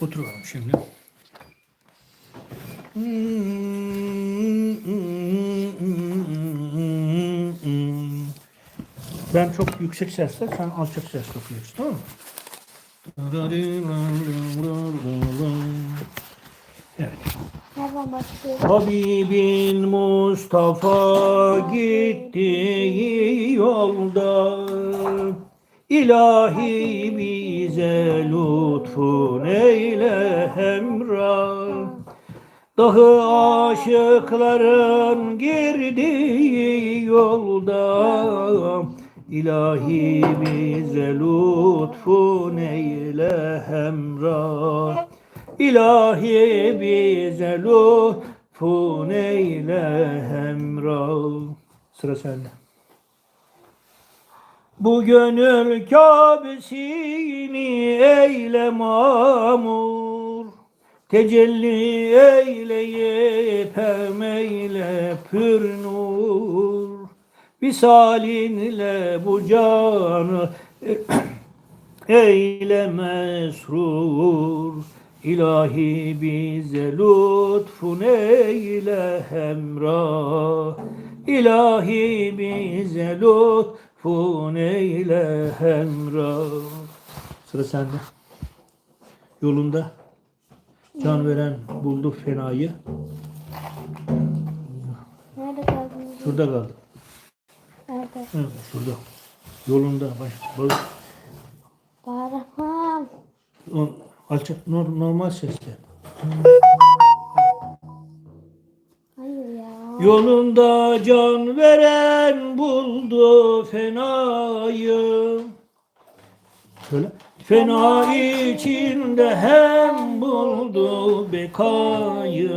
Otur bakalım şimdi. Ben çok yüksek sesle, sen alçak sesle okuyorsun, tamam mı? Evet. Habibin Mustafa gittiği yolda İlahi bize lütfun eyle hemra. Dahi aşıkların girdiği yolda İlahi bize lütfun eyle hemra. İlahi bize lütfun eyle hemra. Sıra sende. Bu gönül Kabe'sini eyle mamur. Tecelli eyleyip hem eyle pür nur. Visalinle bu canı eyle mesrur. İlahi bize lütfun eyle hemra. İlahi bize lütfun eyle hemra Sıra sende. Yolunda can veren buldu fenayı. Nerede kaldınız? Şurada kaldı. Nerede? Evet, şurada. Yolunda. Baş, baş, Bağıramam. o- alçak, nor- normal sesle. Yolunda can veren buldu fenayı. Şöyle. Fena içinde hem buldu bekayı.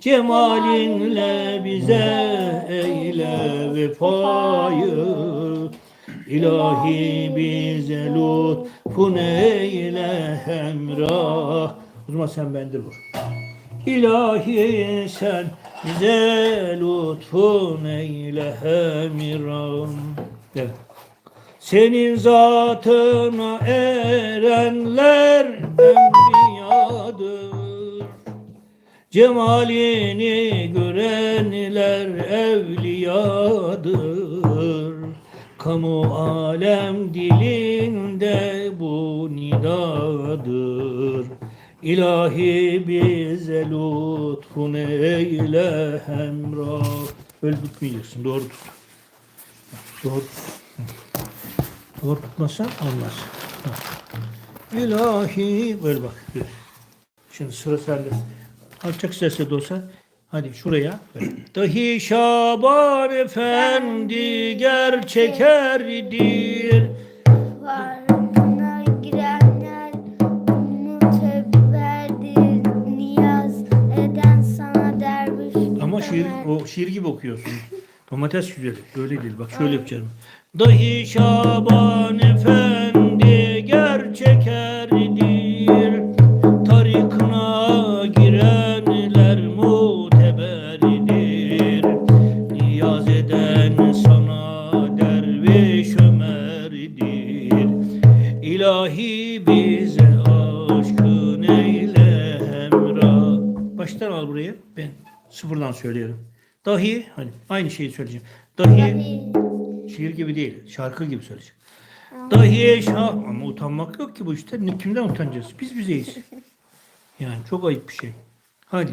Cemalinle bize eyle vefayı. İlahi bize lütfun eyle hemrah. O zaman sen bendir vur. İlahi sen bize lütfun eyle hemiram. Senin zatına erenler enbiyadır. Cemalini görenler evliyadır. Kamu alem dilinde bu nidadır. İlahi bize lütfun eyle hemra. Öyle tutmayacaksın. Doğru tut. Doğru. Doğru tutmazsan olmaz. İlahi. Böyle bak. Şimdi sıra sende. Alçak sesle de olsa. Hadi şuraya. Dahi Şaban Efendi gerçek şiir, o şiir gibi okuyorsun. Domates güzeli. Öyle değil. Bak şöyle yapacağım. Dahi Şaban Efendi gerçek erdir. Söylüyorum. Dahi, hani aynı şeyi söyleyeceğim. Dahi, şiir gibi değil, şarkı gibi söyleyeceğim. Dahi şah, ama utanmak yok ki bu işte. Ne- Kimden utanacağız? Biz bizeyiz. Yani çok ayıp bir şey. Hadi.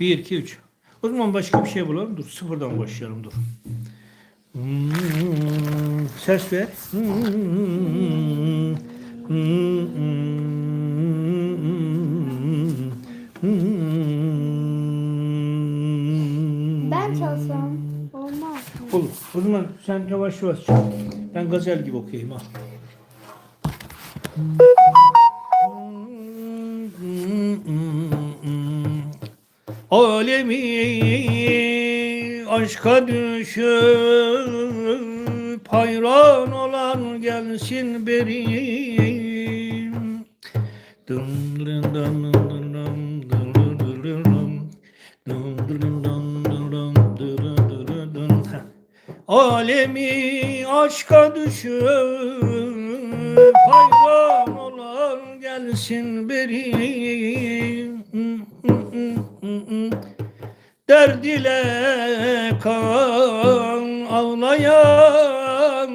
Bir, iki, üç. O zaman başka bir şey bulalım. Dur, sıfırdan başlayalım, dur. Hmm, ses ver. Ben Zaman sen yavaş yavaş çal. Ben gazel gibi okuyayım al. Alemi aşka düşüp hayran olan gelsin beri. Dın dın dın dın Alemi aşka düşüp hayran olan gelsin beri Derd ile kan ağlayan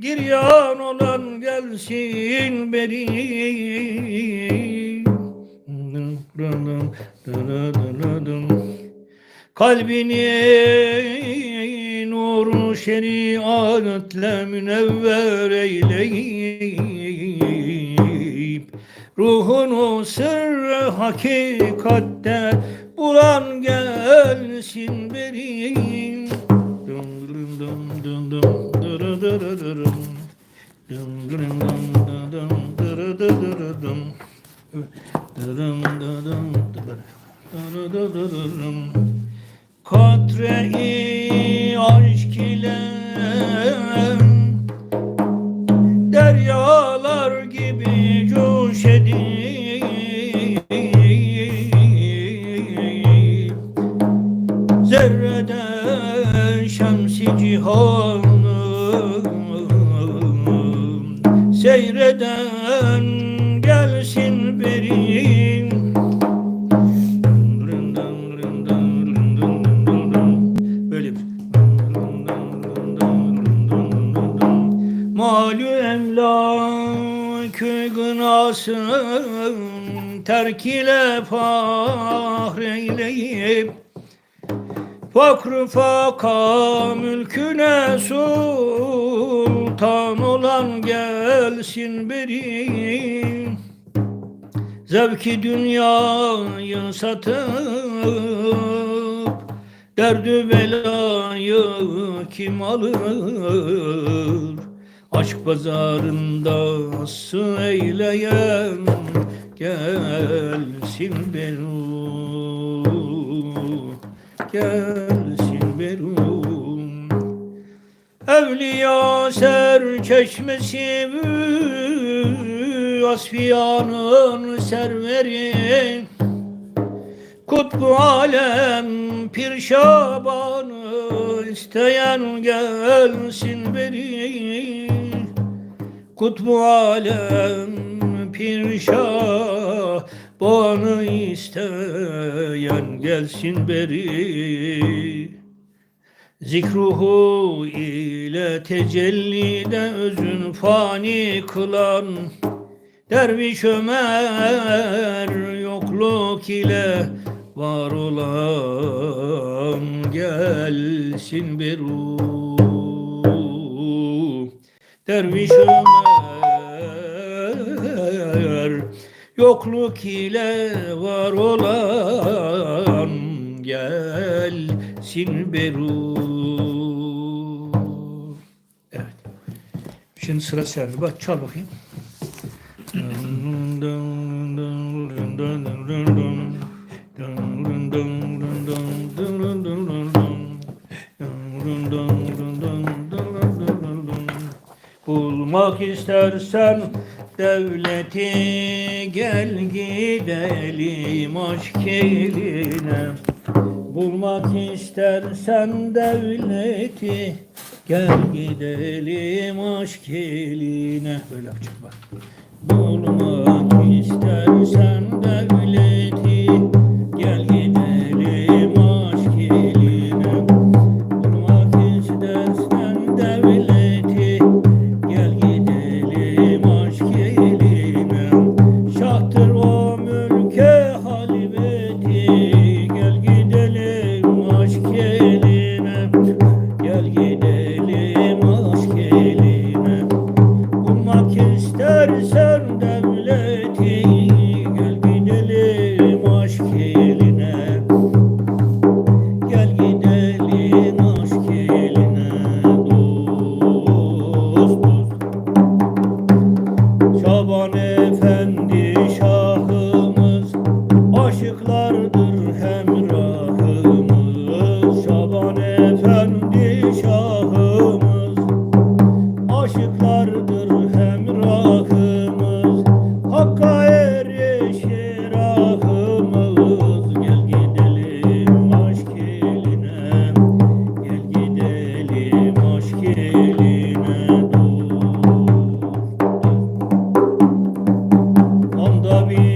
Giryan olan gelsin beri Kalbini nur şeriatle münevver eyleyip Ruhunu sırrı hakikatte bulan gelsin benim Dum dum dum dum dum. Dum dum dum dum. Dırım dırım dırı dırı dırı dırım. Katre-i aşk gınasın terk ile fahreyleyip Fakr faka mülküne sultan olan gelsin beri Zevki dünyayı satıp Derdü belayı kim alır Aşk pazarında sı eyleyen Gelsin beru Gelsin beru Evliya ser çeşmesi Asfiyanın serveri. Kutbu alem pir şabanı isteyen gelsin beri Kutbu alem pir şabanı isteyen gelsin beri. Zikruhu ile tecellide özün fani kılan Derviş Ömer yokluk ile var olan gelsin beru Derviş Ömer yokluk ile var olan gelsin beru Evet. Şimdi sıra sende. Bak çal bakayım. İstersen devleti gel gidelim aşk eline Bulmak istersen devleti gel gidelim aşk eline Böyle yapacağım bak. Bulmak istersen devleti Aşıklardır hemrahımız Şaban Efendi şahımız Aşıklardır hemrahımız Hakka erişir ahımız Gel gidelim aşk eline Gel gidelim aşk eline Dur, dur.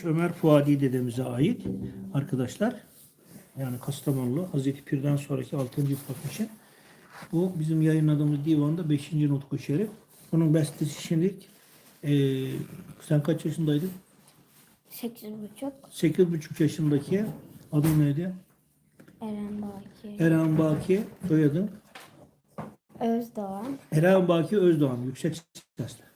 Derviş Ömer Fuadi dedemize ait arkadaşlar. Yani Kastamonlu Hazreti Pir'den sonraki 6. Fatih Bu bizim yayınladığımız divanda 5. Nutku Şerif. Bunun bestesi şimdilik eee, sen kaç yaşındaydın? Sekiz buçuk 8,5 yaşındaki adı neydi? Eren Baki. Eren Baki soyadı. Özdoğan. Eren Baki Özdoğan yüksek sesle.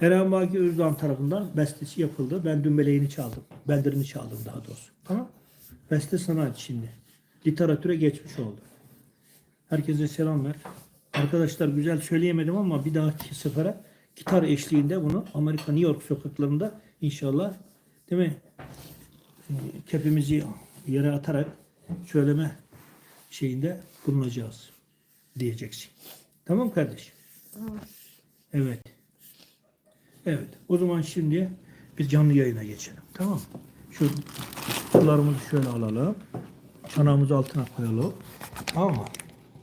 Eren Baki Özdoğan tarafından bestesi yapıldı. Ben dümbeleğini çaldım. Bendirini çaldım daha doğrusu. Tamam. Beste sanat şimdi. Literatüre geçmiş oldu. Herkese selam ver. Arkadaşlar güzel söyleyemedim ama bir dahaki sefere gitar eşliğinde bunu Amerika New York sokaklarında inşallah değil mi? Ee, Kepimizi yere atarak söyleme şeyinde bulunacağız diyeceksin. Tamam kardeşim? Evet. Evet. O zaman şimdi bir canlı yayına geçelim. Tamam mı? Şu sularımızı şöyle alalım. Çanağımızı altına koyalım. Tamam mı?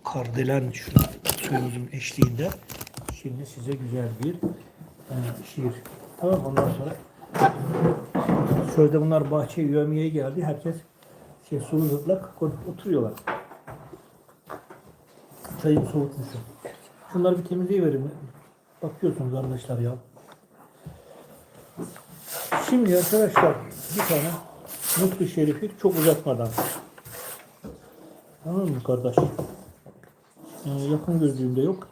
Kardelen şu suyumuzun eşliğinde şimdi size güzel bir e, şiir. Tamam? Ondan sonra sözde bunlar bahçeye yövmeye geldi. Herkes şey sulu zıplak oturuyorlar. Çayımı soğutmuşum. Şunları bir temizleyiverin. Bakıyorsunuz arkadaşlar ya. Şimdi arkadaşlar bir tane Mutlu Şerif'i çok uzatmadan. Tamam mı kardeş? Yani yakın gözlüğümde yok.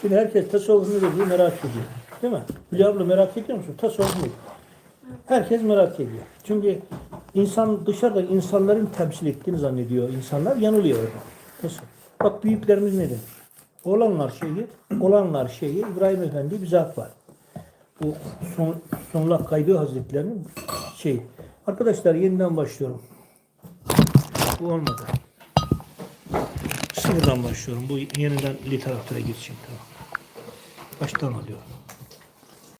Şimdi herkes tasavvuf nedir diye merak ediyor. Değil mi? Hülya abla merak ediyor musun? Tasavvuf nedir? Herkes merak ediyor. Çünkü insan dışarıda insanların temsil ettiğini zannediyor. İnsanlar yanılıyor Nasıl? Bak büyüklerimiz ne demiş? Olanlar şeyi, olanlar şeyi İbrahim Efendi bir zat var. Bu son, sonlak kaydı hazretlerinin şey. Arkadaşlar yeniden başlıyorum. Bu olmadı. Sıfırdan başlıyorum. Bu yeniden literatüre geçecek. Tamam. Baştan alıyorum.